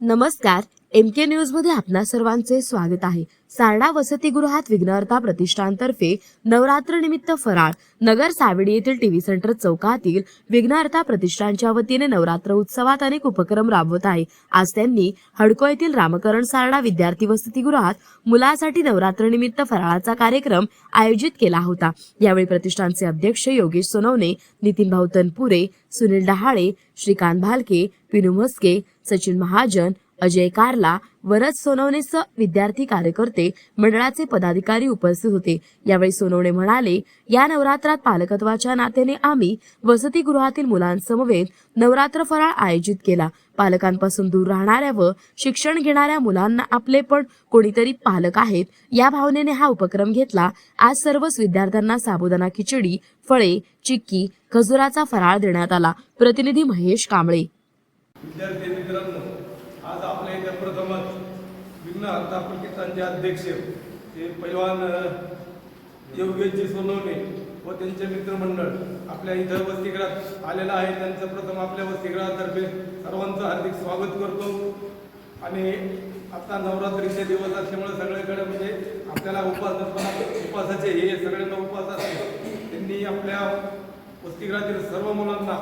नमस्कार एम के न्यूजमध्ये आपणा सर्वांचे स्वागत आहे. सारडा वसतिगृहात विघ्नहर्ता प्रतिष्ठानतर्फे नवरात्रनिमित्त फराळ नगर सावडी येथील टीव्ही सेंटर चौकातील विघ्नहर्ता प्रतिष्ठानच्या वतीने नवरात्र उत्सवात अनेक उपक्रम राबवत आहे. आज त्यांनी हडको येथील रामकरण सारडा विद्यार्थी वसतिगृहात मुलासाठी नवरात्रनिमित्त फराळाचा कार्यक्रम आयोजित केला होता. यावेळी प्रतिष्ठानचे अध्यक्ष योगेश सोनवणे नितीन भाऊ तनपुरे सुनील डहाळे श्रीकांत भालके पिनू म्हस्के सचिन महाजन अजय कारला वरद सोनवणेसह विद्यार्थी कार्यकर्ते मंडळाचे पदाधिकारी उपस्थित होते. यावेळी सोनवणे म्हणाले या नवरात्रात पालकत्वाच्या नात्याने आम्ही वसतिगृहातील मुलांसमवेत नवरात्र फराळ आयोजित केला. पालकांपासून दूर राहणाऱ्या व शिक्षण घेणाऱ्या मुलांना आपले पण कोणीतरी पालक आहेत या भावनेने हा उपक्रम घेतला. आज सर्वच विद्यार्थ्यांना साबुदाणा खिचडी फळे चिक्की खजुराचा फराळ देण्यात आला. प्रतिनिधी महेश कांबळे. विद्यार्थी प्रथमच विघ्नहर्ता प्रतिष्ठानचे अध्यक्ष ते पैलवान योगेशजी सोनवणे व त्यांचे मित्रमंडळ आपल्या इथं वसतिगृहात आलेलं आहे. त्यांचं प्रथम आपल्या वसतिगृहातर्फे सर्वांचं हार्दिक स्वागत करतो. आणि आता नवरात्रीचे दिवस असल्यामुळे सगळीकडे म्हणजे आपल्याला उपास उपासाचे हे सगळ्यांना उपास असतात त्यांनी आपल्या वसतिगृहातील सर्व मुलांना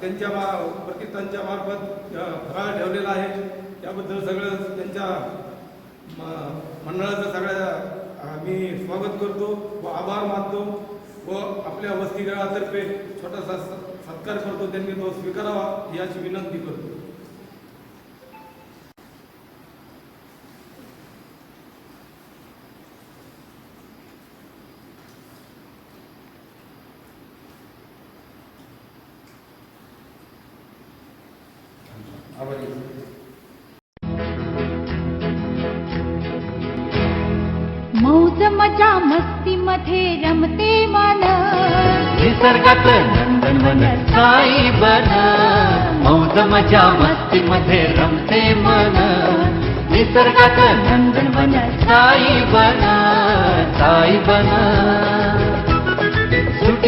त्यांच्या मा प्रतिष्ठानच्या मार्फत फराळ ठेवलेला आहे. त्याबद्दल सगळं त्यांच्या म- मंडळाचं सगळ्या मी स्वागत करतो व आभार मानतो व आपल्या वसतिगृहातर्फे छोटासा स- सत्कार करतो. त्यांनी तो स्वीकारावा याची विनंती करतो. मौज मजा मस्ती मध्ये रमते मन. निसर्गात नंदनवन साई बन. मौज मजा मस्ती मध्ये रमते मन. निसर्गात नंदनवन साई बन. साई बन.